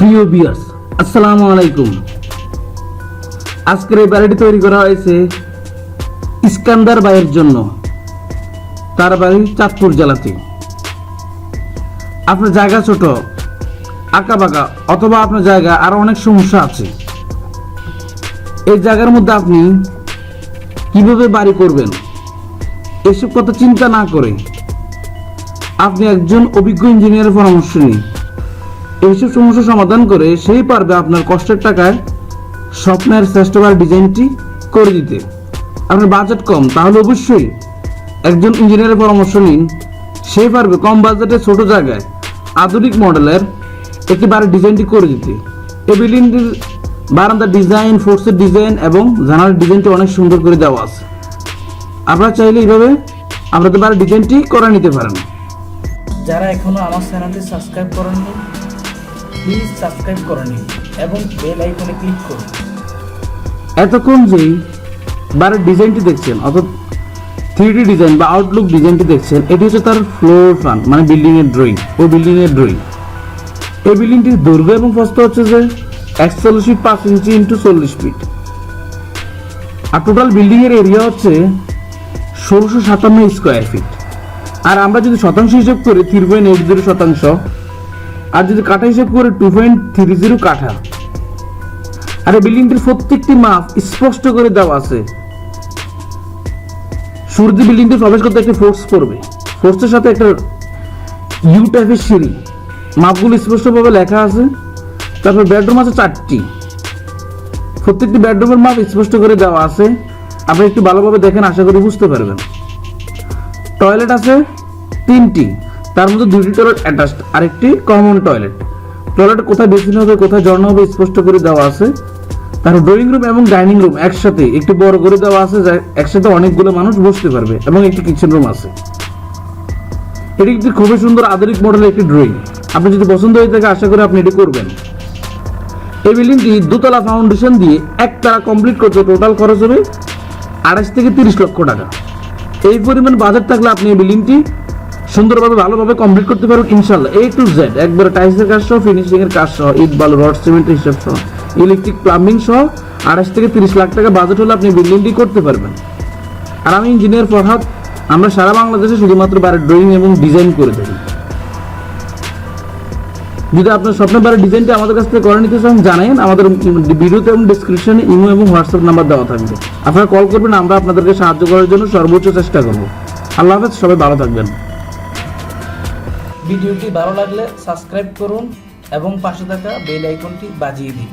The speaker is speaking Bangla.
প্রিয় বিয়ার্স আসসালামু আলাইকুম। আজকের এই বাড়িটি তৈরি করা হয়েছে ইস্কান্দার ভাইয়ের জন্য। তার বাড়ি চাঁদপুর জেলাতে। আপনার জায়গা ছোট বাঁকা অথবা আপনার জায়গা আরও অনেক সমস্যা আছে। এই জায়গার মধ্যে আপনি কীভাবে বাড়ি করবেন, এসব কথা চিন্তা না করে আপনি একজন অভিজ্ঞ ইঞ্জিনিয়ারের পরামর্শ নিন। এইসব সমস্যা সমাধান করে সেই পারবে আপনার কষ্টের টাকায় স্বপ্নের শ্রেষ্ঠবার ডিজাইনটি করে দিতে। আপনার বাজেট কম, তাহলে অবশ্যই একজন ইঞ্জিনিয়ারের পরামর্শ নিন। সেই পারবে কম বাজেটে ছোট জায়গায় আধুনিক মডেলের একটি ডিজাইনটি করে দিতে। এই বিল্ডিংটির বারান্দার ডিজাইন ফোর্সের ডিজাইন এবং জানালার ডিজাইনটি অনেক সুন্দর করে দেওয়া আছে। আপনারা চাইলে এইভাবে আপনাদের বাড়ির ডিজাইনটি করে নিতে পারেন। যারা এখনও আমার চ্যানেলটি সাবস্ক্রাইব করেননি প্লিজ সাবস্ক্রাইব করে নিন এবং বেল আইকনে ক্লিক করুন। এতক্ষণ যেই বারের ডিজাইনটি দেখছেন, অর্থাৎ থ্রি ডিজাইন বা আউটলুক ডিজাইনটি দেখছেন, এটি হচ্ছে তার ফ্লোর প্ল্যান মানে বিল্ডিং এর ড্রয়িং ও বিল্ডিং এর ড্রয়িং এই বিল্ডিংটির দৈর্ঘ্য এবং প্রস্থ হচ্ছে যে একচল্লিশ ফিট পাঁচ ইঞ্চি ইন্টু চল্লিশ ফিট আর টোটাল বিল্ডিং এর এরিয়া হচ্ছে ষোলোশো সাতান্ন স্কোয়ার ফিট আর আমরা যদি শতাংশ হিসেব করি থ্রি পয়েন্ট এইট জিরো শতাংশ আর যদি কাঠা হিসেব করে টু পয়েন্ট থ্রি জিরো কাঠা আর এই বিল্ডিংটির প্রত্যেকটি মাপ স্পষ্ট করে দেওয়া আছে। সূর্য বিল্ডিংটি প্রবেশ করতে একটি ফোর্স পড়বে। ফোর্সের সাথে একটা ইউ টাইপের সিঁড়ি। মাপগুলো স্পষ্টভাবে লেখা আছে। তারপর বেডরুম আছে চারটি। প্রত্যেকটি বেডরুমের মাপ স্পষ্ট করে দেওয়া আছে। আপনি একটু ভালোভাবে দেখেন, আশা করি বুঝতে পারবেন। টয়লেট আছে তিনটি। তার মধ্যে দুটি টয়লেট অ্যাটাচড আরেকটি কমন টয়লেট টয়লেট কোথায় বেসিন হবে, কোথায় ঝর্ণা হবে, স্পষ্ট করে দেওয়া আছে। তার ড্রয়িং রুম এবং ডাইনিং রুম একসাথে একটি বড় করে দেওয়া আছে, যা একসাথে অনেকগুলো মানুষ বসতে পারবে, এবং একটি কিচেন রুম আছে। এটি একটি খুবই সুন্দর আধুনিক মডেলের একটি ড্রয়িং আপনি যদি পছন্দ হয়ে থাকে, আশা করি আপনি এটি করবেন। এই বিল্ডিংটি দোতলা ফাউন্ডেশন দিয়ে একতলা কমপ্লিট করতে টোটাল খরচ হবে আড়াইশ থেকে তিরিশ লক্ষ টাকা। এই পরিমাণ বাজেট থাকলে আপনি এই বিল্ডিংটি সুন্দরভাবে, ভালোভাবে কমপ্লিট করতে পারবেন ইনশাল্লাহ এ টু জেড একবারে টাইলসের কাজ সহ ফিনিশিং এর কাজ সহ, ইট, বালু, রড সিমেন্টের হিসাব সহ ইলেকট্রিক প্লাম্বিং সহ আড়াইশ থেকে তিরিশ লাখ টাকা বাজেট হলে আপনি বিল্ডিংটি করতে পারবেন। আর আমি ইঞ্জিনিয়ার ফরহাদ, আমরা সারা বাংলাদেশে শুধুমাত্র বাড়ির ড্রয়িং এবং ডিজাইন করে থাকি। যদি আপনার স্বপ্নের বাড়ির ডিজাইনটা আমাদের কাছ থেকে করে নিতে চান জানান আমাদের ভিডিওতে এবং ডিসক্রিপশনে ইমো এবং হোয়াটসঅ্যাপ নাম্বার দেওয়া থাকবে। আপনারা কল করবেন, আমরা আপনাদেরকে সাহায্য করার জন্য সর্বোচ্চ চেষ্টা করব। আল্লাহ হাফেজ, সবাই ভালো থাকবেন। ভিডিওটি ভালো লাগলে সাবস্ক্রাইব করুন এবং পাশে থাকা বেল আইকনটি বাজিয়ে দিন।